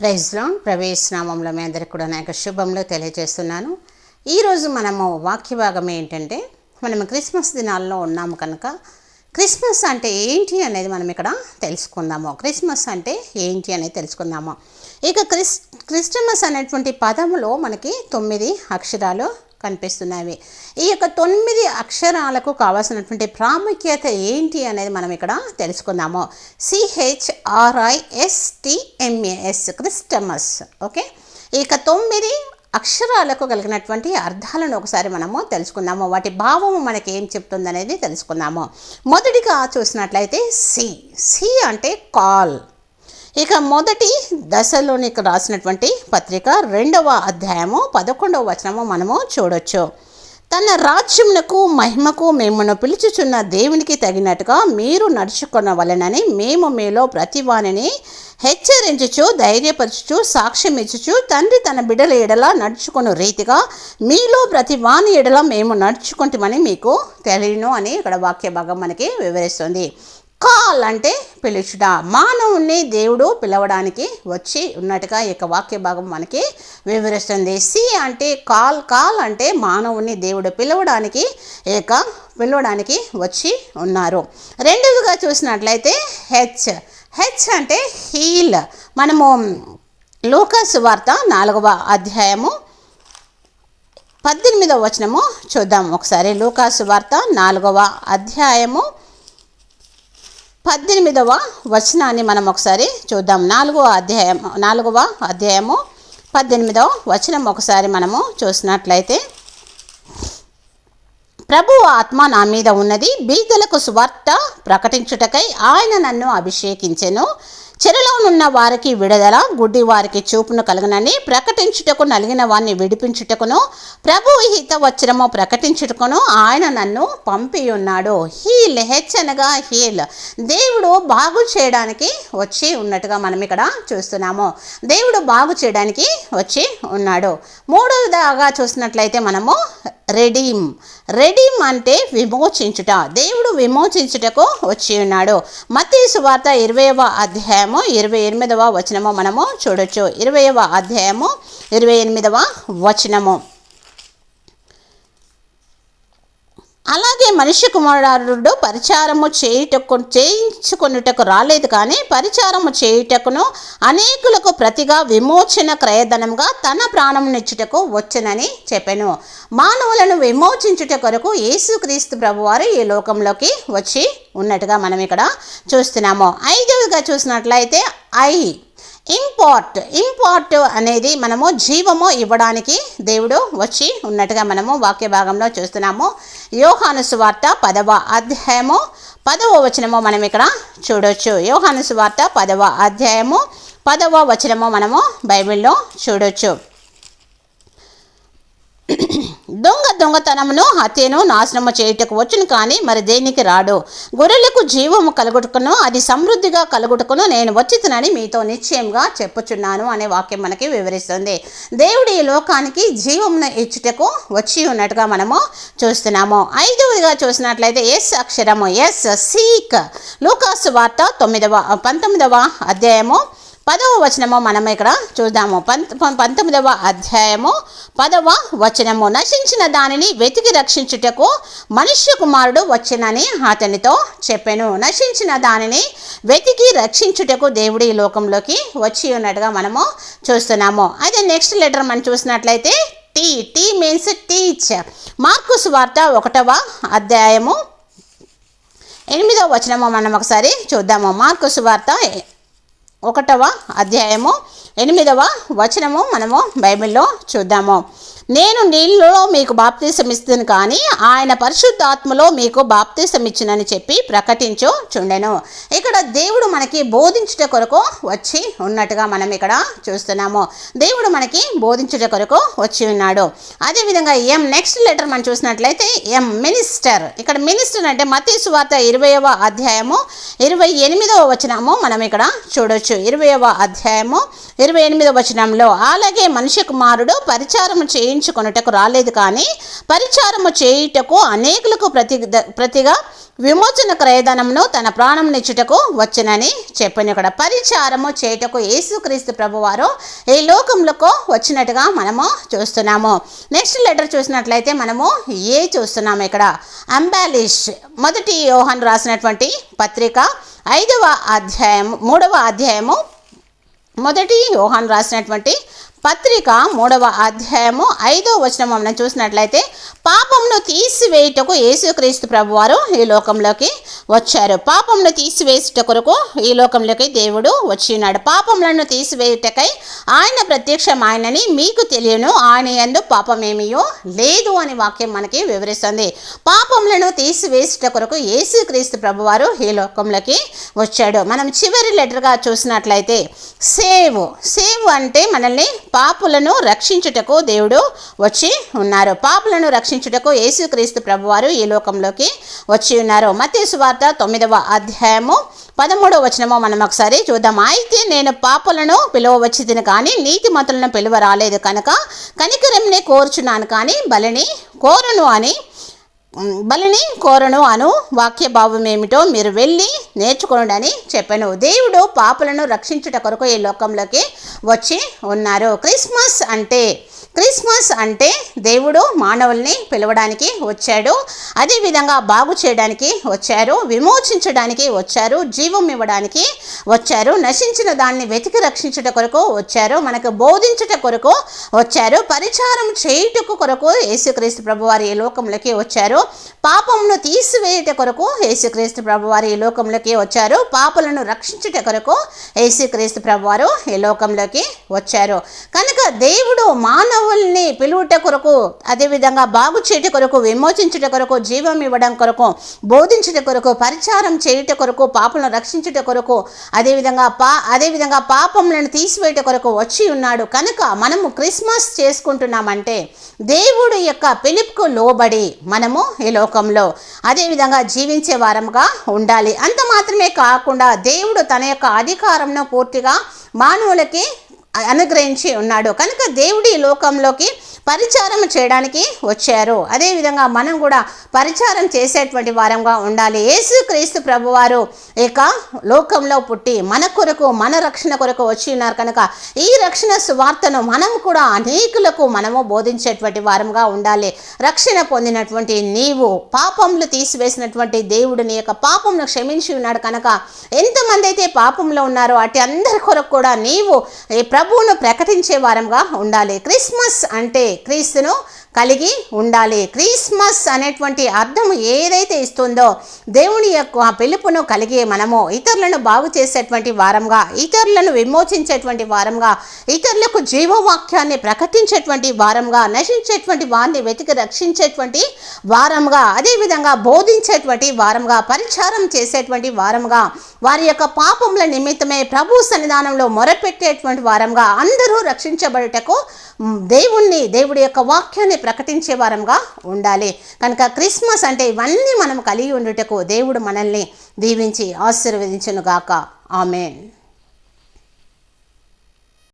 ప్రైజ్లో ప్రవేశనామంలో మీ అందరికి కూడా నా యొక్క శుభంలో తెలియజేస్తున్నాను ఈరోజు మనము వాక్య భాగం ఏంటంటే మనం క్రిస్మస్ దినాల్లో ఉన్నాము కనుక క్రిస్మస్ అంటే ఏంటి అనేది మనం ఇక్కడ తెలుసుకుందాము. క్రిస్మస్ అంటే ఏంటి అనేది తెలుసుకుందాము. ఇక క్రిస్ క్రిస్టమస్ అనేటువంటి పదములో మనకి తొమ్మిది అక్షరాలు కనిపిస్తున్నాయి ఈ యొక్క తొమ్మిది అక్షరాలకు కావాల్సినటువంటి ప్రాముఖ్యత ఏంటి అనేది మనం ఇక్కడ తెలుసుకుందాము. సిహెచ్ఆర్ఐఎస్టిఎంఏఎస్ క్రిస్టమస్. ఓకే? ఈ యొక్క తొమ్మిది అక్షరాలకు కలిగినటువంటి అర్థాలను ఒకసారి మనము తెలుసుకుందాము. వాటి భావము మనకి ఏం చెప్తుంది అనేది తెలుసుకుందాము. మొదటిగా చూసినట్లయితే సి. సి అంటే కాల్. ఇక మొదటి దశలోని రాసినటువంటి పత్రిక రెండవ అధ్యాయము పదకొండవ వచనము మనము చూడొచ్చు. తన రాజ్యమునకు మహిమకు మేమును పిలుచుచున్న దేవునికి తగినట్టుగా మీరు నడుచుకొనవలెనని మేము మీలో ప్రతివానిని హెచ్చరించుచు ధైర్యపరచుచు సాక్ష్యం ఇచ్చుచు తండ్రి తన బిడ్డల ఎడల నడుచుకున్న రీతిగా మీలో ప్రతి వాని ఎడల మేము నడుచుకుంటామని మీకు తెలియను అని ఇక్కడ వాక్య భాగం మనకి వివరిస్తుంది. కాల్ అంటే పిలుచుట. మానవుణ్ణి దేవుడు పిలవడానికి వచ్చి ఉన్నట్టుగా ఈ యొక్క వాక్య భాగం మనకి వివరిస్తుంది. సి అంటే కాల్ కాల్ అంటే మానవుణ్ణి దేవుడు పిలవడానికి ఇక పిలవడానికి వచ్చి ఉన్నారు. రెండవదిగా చూసినట్లయితే హెచ్. హెచ్ అంటే హీల్. మనము లూకాస్ వార్త నాలుగవ అధ్యాయము పద్దెనిమిదవ వచనము చూద్దాం. ఒకసారి లూకాసు వార్త నాలుగవ అధ్యాయము పద్దెనిమిదవ వచనాన్ని మనం ఒకసారి చూద్దాం. నాలుగవ అధ్యాయం నాలుగవ అధ్యాయము పద్దెనిమిదవ వచనం ఒకసారి మనము చూసినట్లయితే ప్రభు ఆత్మ నా మీద ఉన్నది బీదలకు స్వార్థ ప్రకటించుటకై ఆయన నన్ను అభిషేకించెను. చెరలోనున్న వారికి విడుదల గుడ్డి వారికి చూపును కలగనని ప్రకటించుటకు నలిగిన వారిని విడిపించుటకును ప్రభు హిత వచనము ప్రకటించుటకును ఆయన నన్ను పంపి ఉన్నాడు హీల్ హెచ్ అనగా హీల్. దేవుడు బాగు చేయడానికి వచ్చి ఉన్నట్టుగా మనం ఇక్కడ చూస్తున్నాము. దేవుడు బాగు చేయడానికి వచ్చి ఉన్నాడు. మూడవదాగా చూసినట్లయితే మనము రెడీమ్. రెడీమ్ అంటే విమోచించుట. దేవుడు విమోచించుటకు వచ్చి ఉన్నాడు. మతీ సువార్త ఇరవైవ అధ్యాయము ఇరవై ఎనిమిదవ వచనము మనము చూడొచ్చు. ఇరవైవ అధ్యాయము ఇరవై ఎనిమిదవ వచనము. అలాగే మనిషి కుమారుడు పరిచారము చేయుటకు చేయించుకొనుటకు రాలేదు కానీ పరిచారము చేయుటకును అనేకులకు ప్రతిగా విమోచన క్రయధనంగా తన ప్రాణమునిచ్చుటకు వచ్చనని చెప్పాను. మానవులను విమోచించుట కొరకు యేసుక్రీస్తు ప్రభువారు ఈ లోకంలోకి వచ్చి ఉన్నట్టుగా మనం ఇక్కడ చూస్తున్నాము. ఐదవదిగా చూసినట్లయితే ఐ ఇంపార్ట్ ఇంపార్ట్ అనేది మనము జీవము ఇవ్వడానికి దేవుడు వచ్చి ఉన్నట్టుగా మనము వాక్య భాగంలో చూస్తున్నాము. యోహాను సువార్త పదవ అధ్యాయము పదవ వచనము మనం ఇక్కడ చూడొచ్చు. యోహాను సువార్త పదవ అధ్యాయము పదవ వచనము మనము బైబిల్లో చూడొచ్చు. దొంగతనమును హత్యను నాశనము చేయుటకు వచ్చును కానీ మరి దేనికి రాడు? గొర్రెలకు జీవము కలుగుటకును అది సమృద్ధిగా కలుగుటకును నేను వచ్చితునని మీతో నిశ్చయంగా చెప్పుచున్నాను అనే వాక్యం మనకి వివరిస్తుంది. దేవుడు ఈ లోకానికి జీవమును ఇచ్చుటకు వచ్చి ఉన్నట్టుగా మనము చూస్తున్నాము. ఐదవదిగా చూసినట్లయితే ఎస్ అక్షరము ఎస్ సీక్. లూకాసు వార్త తొమ్మిదవ పంతొమ్మిదవ అధ్యాయము పదవ వచనము మనం ఇక్కడ చూద్దాము. పంత పంతొమ్మిదవ అధ్యాయము పదవ వచనము. నశించిన దానిని వెతికి రక్షించుటకు మనుష్య కుమారుడు వచ్చినని అతనితో చెప్పాను. నశించిన దానిని వెతికి రక్షించుటకు దేవుడు ఈ లోకంలోకి వచ్చి ఉన్నట్టుగా మనము చూస్తున్నాము. అయితే నెక్స్ట్ లెటర్ మనం చూసినట్లయితే T T means teach mark వార్త ఒకటవ అధ్యాయము. ఎనిమిదవ వచనము మనం ఒకసారి చూద్దాము. మార్కు వార్త ఒకటవ అధ్యాయము ఎనిమిదవ వచనము మనము బైబిల్లో చూద్దాము. నేను నీళ్ళలో మీకు బాప్తీసం ఇస్తాను కానీ ఆయన పరిశుద్ధాత్మలో మీకు బాప్తీసం ఇచ్చినని చెప్పి ప్రకటించు చుండెను. ఇక్కడ దేవుడు మనకి బోధించుట కొరకు వచ్చి ఉన్నట్టుగా మనం ఇక్కడ చూస్తున్నాము. దేవుడు మనకి బోధించుట కొరకు వచ్చి ఉన్నాడు. అదేవిధంగా ఎం నెక్స్ట్ లెటర్ మనం చూసినట్లయితే ఎం మినిస్టర్ ఇక్కడ మినిస్టర్ అంటే మతీ సువార్త ఇరవైవ అధ్యాయము ఇరవై ఎనిమిదవ వచనము మనం ఇక్కడ చూడొచ్చు. ఇరవైవ అధ్యాయము ఇరవై ఎనిమిదవ వచనంలో అలాగే మనిషి కుమారుడు పరిచారం చేయి చేయించుకొనుటకు రాలేదు కానీ పరిచారము చేయుటకు అనేకులకు ప్రతి ప్రతిగా విమోచన క్రయధనమును తన ప్రాణం నిచ్చుటకు వచ్చనని చెప్పాను ఇక్కడ పరిచారము చేయుటకు యేసుక్రీస్తు ప్రభువారు ఈ లోకంలోకి వచ్చినట్టుగా మనము చూస్తున్నాము. నెక్స్ట్ లెటర్ చూసినట్లయితే మనము ఏ చూస్తున్నాము ఇక్కడ? అంబాలిష్ మొదటి యోహన్ రాసినటువంటి పత్రిక ఐదవ అధ్యాయం మూడవ అధ్యాయము మొదటి యోహాన్ రాసినటువంటి పత్రిక మూడవ అధ్యాయము ఐదో వచనం మనం చూసినట్లయితే పాపంను తీసివేయుటకు యేసుక్రీస్తు ప్రభువారు ఈ లోకంలోకి వచ్చారు. పాపమును తీసివేసుట కొరకు ఈ లోకంలోకి దేవుడు వచ్చినాడు. పాపములను తీసివేయుటకై ఆయన ప్రత్యక్షమైనని మీకు తెలియను. ఆయన ఎందు పాపమేమియో లేదు అని వాక్యం మనకి వివరిస్తుంది. పాపములను తీసివేసుట కొరకు యేసుక్రీస్తు ప్రభువారు ఈ లోకంలోకి వచ్చాడు. మనం చివరి లెటర్గా చూసినట్లయితే సేవ్ సేవ్ అంటే మనల్ని పాపులను రక్షించుటకు దేవుడు వచ్చి ఉన్నారు. పాపులను రక్షించుటకు యేసుక్రీస్తు ప్రభువారు ఈ లోకంలోకి వచ్చి ఉన్నారు. మతీ సువార్త తొమ్మిదవ అధ్యాయము పదమూడవ వచనము మనం ఒకసారి చూద్దాం. అయితే నేను పాపులను పిలువవచ్చి కానీ కానీ నీతిమంతులను పిలువ రాలేదు కనుక కనికరంని కోరుచున్నాను కానీ బలిని కోరును అని బలిని కోరను అను వాక్య భావం ఏమిటో మీరు వెళ్ళి నేర్చుకోండి చెప్పాను. దేవుడు పాపులను రక్షించుట కొరకు ఈ లోకంలోకి వచ్చి ఉన్నారు. క్రిస్మస్ అంటే క్రిస్మస్ అంటే దేవుడు మానవుల్ని పిలవడానికి వచ్చాడు. అదేవిధంగా బాగు చేయడానికి వచ్చారు విమోచించడానికి వచ్చారు జీవం ఇవ్వడానికి వచ్చారు నశించిన దాన్ని వెతికి రక్షించుట కొరకు వచ్చారు మనకు బోధించుట కొరకు వచ్చారు పరిచారం చేయుటకు కొరకు యేసుక్రీస్తు ప్రభువారి ఈ లోకంలోకి వచ్చారు. పాపమును తీసివేయుట కొరకు యేసుక్రీస్తు ప్రభువారి ఈ లోకంలోకి వచ్చారు. పాపలను రక్షించుట కొరకు యేసుక్రీస్తు ప్రభువారు ఈ లోకంలోకి వచ్చారు. కనుక దేవుడు మానవుల్ని పిలువుట కొరకు అదేవిధంగా బాగు చేయుట కొరకు విమోచించుట కొరకు జీవం ఇవ్వడం కొరకు బోధించుట కొరకు పరిచారం చేయుట కొరకు పాపలను రక్షించుట కొరకు అదేవిధంగా పా అదేవిధంగా పాపములను తీసివేయుట కొరకు వచ్చి ఉన్నాడు. కనుక మనము క్రిస్మస్ చేసుకుంటున్నామంటే దేవుడు యొక్క పిలుపుకు లోబడి మనము ఈ లోకంలో అదేవిధంగా జీవించే వారంగా ఉండాలి. అంత మాత్రమే కాకుండా దేవుడు తన యొక్క అధికారంను పూర్తిగా మానవులకి అనుగ్రహించి ఉన్నాడు. కనుక దేవుడి ఈ లోకంలోకి పరిచారం చేయడానికి వచ్చారు. అదేవిధంగా మనం కూడా పరిచారం చేసేటువంటి వారంగా ఉండాలి. యేసుక్రీస్తు ప్రభువారు ఇక లోకంలో పుట్టి మన కొరకు మన రక్షణ కొరకు వచ్చి ఉన్నారు కనుక ఈ రక్షణ సువార్తను మనం కూడా అనేకులకు మనము బోధించేటువంటి వారంగా ఉండాలి. రక్షణ పొందినటువంటి నీవు పాపములు తీసివేసినటువంటి దేవుడిని యొక్క పాపమును క్షమించి ఉన్నాడు కనుక ఎంతమంది అయితే పాపంలో ఉన్నారో అటు అందరి కొరకు కూడా నీవు ఈ ప్రభువును ప్రకటించే వారంగా ఉండాలి. క్రిస్మస్ అంటే క్రీస్తును కలిగి ఉండాలి. క్రిస్మస్ అనేటువంటి అర్థం ఏదైతే ఇస్తుందో దేవుని యొక్క పిలుపును కలిగి మనము ఇతరులను బాగు చేసేటువంటి వారంగా ఇతరులను విమోచించేటువంటి వారంగా ఇతరులకు జీవవాక్యాన్ని ప్రకటించేటువంటి వారంగా నశించేటువంటి వారిని వెతికి రక్షించేటువంటి వారంగా అదేవిధంగా బోధించేటువంటి వారంగా పరిచారం చేసేటువంటి వారంగా వారి యొక్క పాపముల నిమిత్తమే ప్రభు సన్నిధానంలో మొరపెట్టేటువంటి వారంగా అందరూ రక్షించబడుటకు దేవుణ్ణి దేవుడి యొక్క వాక్యాన్ని ప్రకటించే వారంగా ఉండాలి. కనుక క్రిస్మస్ అంటే ఇవన్నీ మనం కలిగి ఉండుటకు దేవుడు మనల్ని దీవించి ఆశీర్వదించునుగాక. ఆమెన్.